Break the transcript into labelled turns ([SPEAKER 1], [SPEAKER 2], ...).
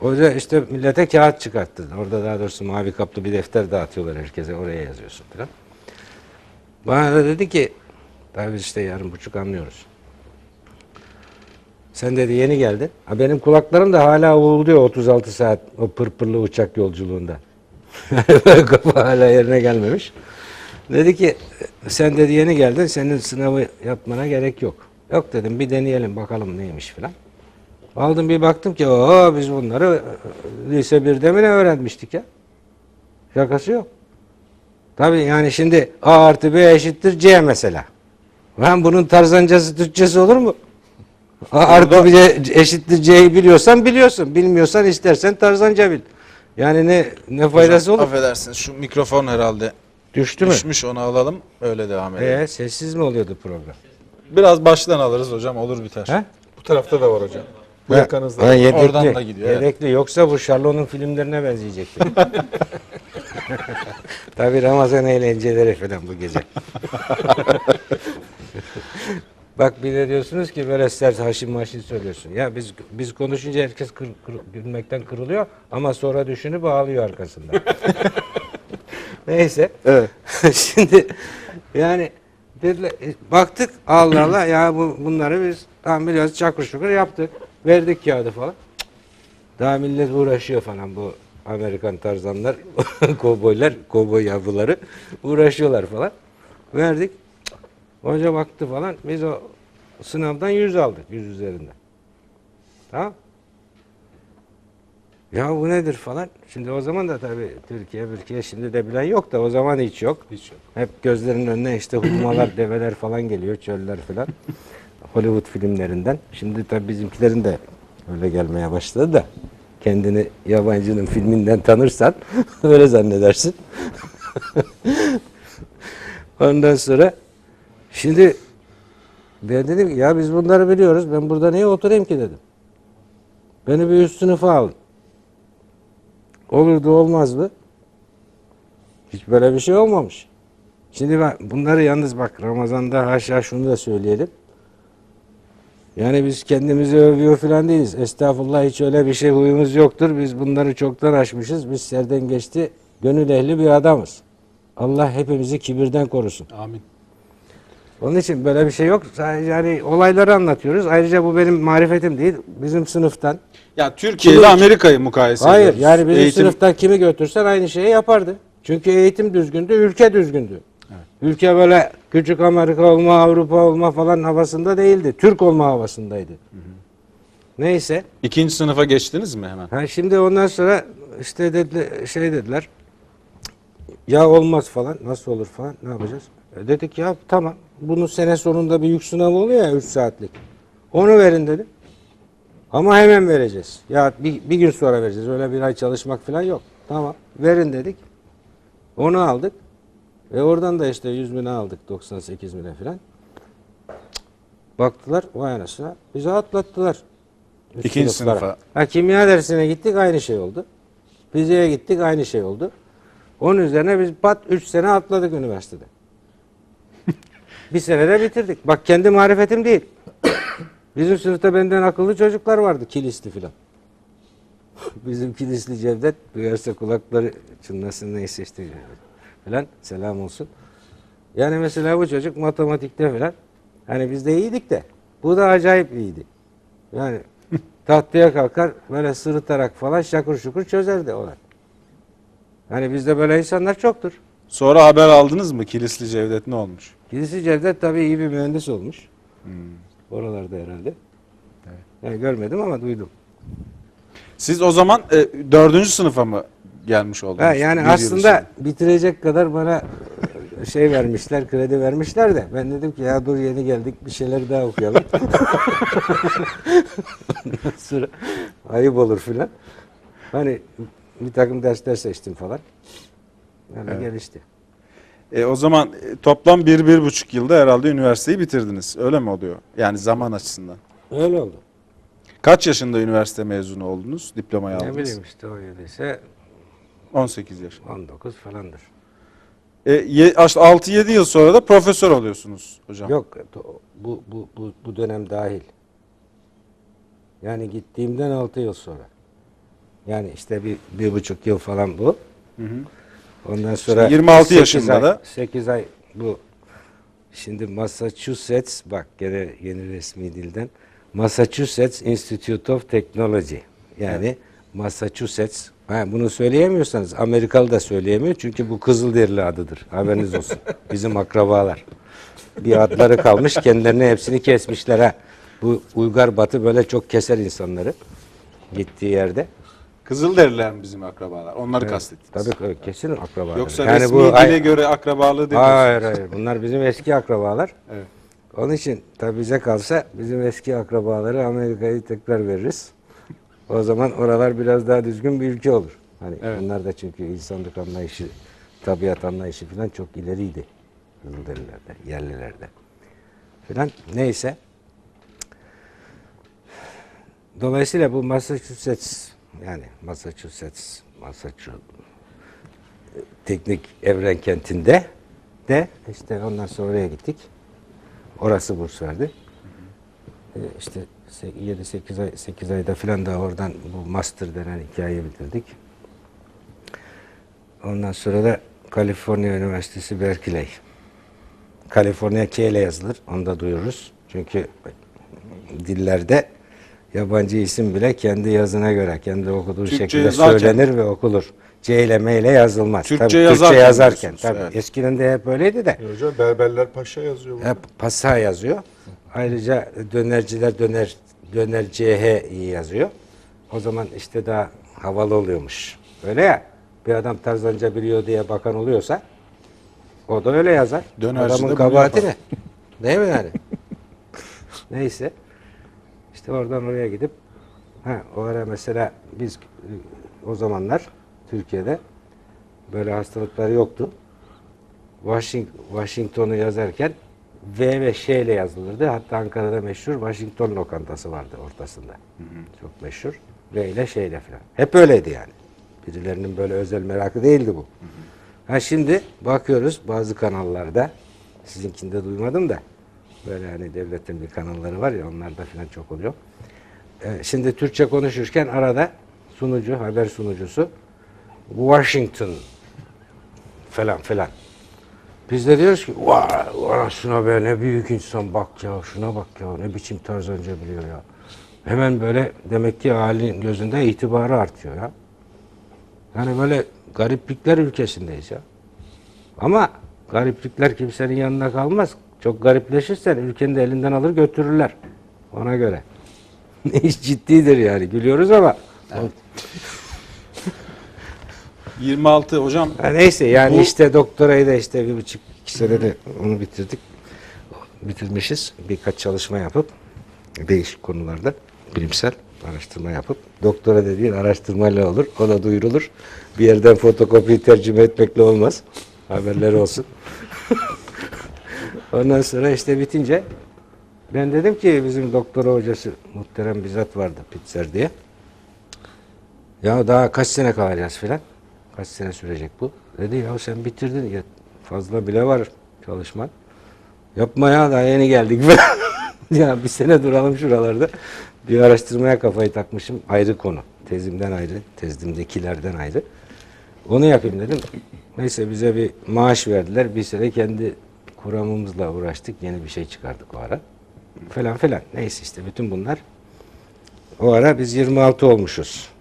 [SPEAKER 1] Hoca işte millete kağıt çıkarttı. Orada daha doğrusu mavi kaplı bir defter dağıtıyorlar herkese. Oraya yazıyorsun falan. Bana da dedi ki tabii biz işte yarım buçuk anlıyoruz. Sen dedi yeni geldin. Ha, benim kulaklarım da hala uğulduyor 36 saat o pırpırlı uçak yolculuğunda. Kafa hala yerine gelmemiş. Dedi ki sen dedi yeni geldin senin sınavı yapmana gerek yok. Yok dedim bir deneyelim bakalım neymiş filan. Aldım bir baktım ki o biz bunları e, lise 1'de mi öğrenmiştik ya? Şakası yok. Tabii yani şimdi A artı B eşittir C mesela. Ben bunun tarzancası Türkçesi olur mu? A artı B eşittir C'yi biliyorsan biliyorsun. Bilmiyorsan istersen tarzanca bil. Yani ne ne faydası
[SPEAKER 2] Hocam,
[SPEAKER 1] olur?
[SPEAKER 2] Affedersiniz şu mikrofon herhalde
[SPEAKER 1] Düştü mü?
[SPEAKER 2] düşmüş onu alalım öyle devam edelim.
[SPEAKER 1] Ee, sessiz mi oluyordu program?
[SPEAKER 2] Biraz baştan alırız hocam olur biter.
[SPEAKER 1] He?
[SPEAKER 3] Bu tarafta da var hocam. Bu
[SPEAKER 1] Ha,
[SPEAKER 3] yakanızda.
[SPEAKER 1] ha, yedekli,
[SPEAKER 2] Oradan da gidiyor, evet.
[SPEAKER 1] Yedekli. Yoksa bu Şarlo'nun filmlerine benzeyecek. Tabii Ramazan eğlenceleri falan bu gece. Bak bir de diyorsunuz ki böyle sert haşin maşin söylüyorsun. Ya biz biz konuşunca herkes kır, kır- gülmekten kırılıyor ama sonra düşünüp ağlıyor arkasında. Neyse.
[SPEAKER 2] Evet.
[SPEAKER 1] Şimdi yani dediler, e, baktık Allah Allah ya bu, bunları biz tam biliyoruz çakır şukur yaptık. Verdik kağıdı falan. Daha millet uğraşıyor falan bu Amerikan tarzanlar, kovboylar, kovboy yavruları uğraşıyorlar falan. Verdik. Hoca baktı falan. Biz o sınavdan 100 aldık. 100 üzerinden. Tamam. Ya bu nedir falan. Şimdi o zaman da tabii Türkiye, Türkiye şimdi de bilen yok da o zaman hiç yok.
[SPEAKER 3] Hiç yok.
[SPEAKER 1] Hep gözlerinin önüne işte hurmalar, develer falan geliyor, çöller falan. Hollywood filmlerinden. Şimdi tabii bizimkilerin de öyle gelmeye başladı da kendini yabancının filminden tanırsan öyle zannedersin. Ondan sonra şimdi ben dedim ki ya biz bunları biliyoruz. Ben burada niye oturayım ki dedim. Beni bir üst sınıfa alın. Olurdu olmazdı. Hiç böyle bir şey olmamış. Şimdi ben bunları yalnız bak Ramazan'da haşa şunu da söyleyelim. Yani biz kendimizi övüyor falan değiliz. Estağfurullah hiç öyle bir şey huyumuz yoktur. Biz bunları çoktan aşmışız. Biz serden geçti gönül ehli bir adamız. Allah hepimizi kibirden korusun.
[SPEAKER 3] Amin.
[SPEAKER 1] Onun için böyle bir şey yok. Sadece yani olayları anlatıyoruz. Ayrıca bu benim marifetim değil. Bizim sınıftan.
[SPEAKER 2] Ya Türkiye ile Amerika'yı mukayese
[SPEAKER 1] Hayır
[SPEAKER 2] ediyoruz.
[SPEAKER 1] yani bizim
[SPEAKER 2] Eğitim-
[SPEAKER 1] sınıftan kimi götürsen aynı şeyi yapardı. Çünkü eğitim düzgündü, ülke düzgündü. Ülke böyle küçük Amerika olma, Avrupa olma falan havasında değildi. Türk olma havasındaydı. Neyse.
[SPEAKER 2] İkinci sınıfa geçtiniz mi hemen?
[SPEAKER 1] Ha şimdi ondan sonra işte dedi, şey dediler. Ya olmaz falan. Nasıl olur falan. Ne yapacağız? E dedik ya tamam. Bunun sene sonunda bir yük sınavı oluyor ya 3 saatlik. Onu verin dedim. Ama hemen vereceğiz. Ya bir, bir gün sonra vereceğiz. Öyle bir ay çalışmak falan yok. Tamam. Verin dedik. Onu aldık. Ve oradan da işte 100 bine aldık. 98 bine falan. Baktılar vay anasına. Bizi atlattılar. Üst
[SPEAKER 2] İkinci
[SPEAKER 1] sınıflara.
[SPEAKER 2] sınıfa.
[SPEAKER 1] Ha, kimya dersine gittik aynı şey oldu. Fiziğe gittik aynı şey oldu. Onun üzerine biz pat 3 sene atladık üniversitede. bir senede bitirdik. Bak kendi marifetim değil. Bizim sınıfta benden akıllı çocuklar vardı. Kilisli filan. Bizim kilisli Cevdet duyarsa kulakları çınlasın neyse işte filan selam olsun. Yani mesela bu çocuk matematikte filan hani biz de iyiydik de bu da acayip iyiydi. Yani tahtaya kalkar böyle sırıtarak falan şakır şukur çözerdi olay. Yani bizde böyle insanlar çoktur.
[SPEAKER 2] Sonra haber aldınız mı Kilisli Cevdet ne olmuş?
[SPEAKER 1] Kilisi Cevdet tabii iyi bir mühendis olmuş. Oralarda herhalde. Yani görmedim ama duydum.
[SPEAKER 2] Siz o zaman e, dördüncü sınıfa mı gelmiş oldunuz?
[SPEAKER 1] Ha, yani
[SPEAKER 2] Bir
[SPEAKER 1] aslında bitirecek kadar bana şey vermişler, kredi vermişler de ben dedim ki ya dur yeni geldik bir şeyler daha okuyalım. Sonra ayıp olur filan. Hani bir takım dersler seçtim falan. Yani gelişti.
[SPEAKER 2] E, o zaman e, toplam bir, bir buçuk yılda herhalde üniversiteyi bitirdiniz. Öyle mi oluyor? Yani zaman açısından.
[SPEAKER 1] Öyle oldu.
[SPEAKER 2] Kaç yaşında üniversite mezunu oldunuz? Diplomayı
[SPEAKER 1] Ne
[SPEAKER 2] aldınız?
[SPEAKER 1] bileyim işte o yediyse
[SPEAKER 2] 18 yaşında.
[SPEAKER 1] 19 falandır.
[SPEAKER 2] E, 6-7 yıl sonra da profesör oluyorsunuz hocam.
[SPEAKER 1] Yok bu, bu, bu, bu dönem dahil. Yani gittiğimden 6 yıl sonra. Yani işte bir, bir buçuk yıl falan bu. Ondan
[SPEAKER 2] İşte
[SPEAKER 1] sonra
[SPEAKER 2] 26
[SPEAKER 1] sekiz
[SPEAKER 2] yaşında
[SPEAKER 1] ay,
[SPEAKER 2] da
[SPEAKER 1] 8 ay bu şimdi Massachusetts bak gene yeni resmi dilden Massachusetts Institute of Technology yani Massachusetts ha, bunu söyleyemiyorsanız Amerikalı da söyleyemiyor çünkü bu Kızılderili adıdır haberiniz olsun bizim akrabalar bir adları kalmış kendilerine hepsini kesmişler ha bu Uygar Batı böyle çok keser insanları gittiği yerde
[SPEAKER 2] Kızılderililer mi bizim akrabalar? Onları kastettiniz.
[SPEAKER 1] tabii tabii, kesin akrabalar
[SPEAKER 2] Yoksa
[SPEAKER 1] Yani
[SPEAKER 2] resmi
[SPEAKER 1] bu-
[SPEAKER 2] dile
[SPEAKER 1] ay-
[SPEAKER 2] göre akrabalığı demiyorsunuz.
[SPEAKER 1] Hayır hayır. Bunlar bizim eski akrabalar.
[SPEAKER 2] Evet.
[SPEAKER 1] Onun için tabi bize kalsa bizim eski akrabaları Amerika'yı tekrar veririz. O zaman oralar biraz daha düzgün bir ülke olur. Hani
[SPEAKER 2] Evet.
[SPEAKER 1] bunlar da çünkü insanlık anlayışı, tabiat anlayışı falan çok ileriydi. Kızılderililerde, yerlilerde. Filan neyse. Dolayısıyla bu Massachusetts yani Massachusetts, Massachusetts teknik evren kentinde de işte ondan sonra oraya gittik. Orası burs verdi. İşte 7-8 ay 8 ayda filan da oradan bu master denen hikayeyi bitirdik. Ondan sonra da Kaliforniya Üniversitesi Berkeley. Kaliforniya K ile yazılır. Onu da duyururuz. Çünkü dillerde yabancı isim bile kendi yazına göre, kendi okuduğu
[SPEAKER 2] Türkçe
[SPEAKER 1] şekilde
[SPEAKER 2] yazarken-
[SPEAKER 1] söylenir ve okulur. C ile M ile yazılmaz.
[SPEAKER 2] Türkçe
[SPEAKER 1] Tabii,
[SPEAKER 2] yazarken
[SPEAKER 1] yazarken.
[SPEAKER 2] diyorsunuz,
[SPEAKER 1] Tabii.
[SPEAKER 2] evet.
[SPEAKER 1] Eskiden de hep öyleydi de.
[SPEAKER 3] E hocam berberler paşa yazıyor. burada.
[SPEAKER 1] Hep pasa yazıyor. Ayrıca dönerciler döner döner CH yazıyor. O zaman işte daha havalı oluyormuş. Öyle ya. Bir adam Tarzanca biliyor diye bakan oluyorsa o da öyle yazar.
[SPEAKER 2] Dönerci de
[SPEAKER 1] Adamın
[SPEAKER 2] bunu
[SPEAKER 1] kabahati ne? Değil mi yani? Neyse. İşte oradan oraya gidip ha, o ara mesela biz o zamanlar Türkiye'de böyle hastalıklar yoktu. Washington, Washington'u yazarken V ve Ş ile yazılırdı. Hatta Ankara'da meşhur Washington lokantası vardı ortasında. Çok meşhur. V ile Ş ile falan. Hep öyleydi yani. Birilerinin böyle özel merakı değildi bu. Ha şimdi bakıyoruz bazı kanallarda sizinkinde duymadım da böyle hani devletin bir kanalları var ya onlarda falan çok oluyor. Ee, şimdi Türkçe konuşurken arada sunucu, haber sunucusu Washington falan filan. Biz de diyoruz ki vay şuna be ne büyük insan bak ya şuna bak ya ne biçim tarzanca biliyor ya. Hemen böyle demek ki halin gözünde itibarı artıyor ya. Yani böyle gariplikler ülkesindeyiz ya. Ama gariplikler kimsenin yanına kalmaz. Çok garipleşirsen ülkenin de elinden alır götürürler. Ona göre. İş ciddidir yani. Gülüyoruz ama.
[SPEAKER 2] 26 hocam
[SPEAKER 1] Ha, neyse yani
[SPEAKER 2] Bu-
[SPEAKER 1] işte doktorayı da işte bir buçuk iki senede onu bitirdik. Bitirmişiz. Birkaç çalışma yapıp değişik konularda bilimsel araştırma yapıp doktora dediğin araştırmayla olur. O da duyurulur. Bir yerden fotokopi tercüme etmekle olmaz. Haberleri olsun. Ondan sonra işte bitince ben dedim ki bizim doktora hocası muhterem bir zat vardı Pitzer diye. Ya daha kaç sene kalacağız filan. Kaç sene sürecek bu? Dedi ya sen bitirdin ya fazla bile var çalışman. Yapma ya daha yeni geldik ya bir sene duralım şuralarda. Bir araştırmaya kafayı takmışım. Ayrı konu. Tezimden ayrı. Tezimdekilerden ayrı. Onu yapayım dedim. Neyse bize bir maaş verdiler. Bir sene kendi kuramımızla uğraştık. Yeni bir şey çıkardık o ara. Falan filan. Neyse işte bütün bunlar. O ara biz 26 olmuşuz.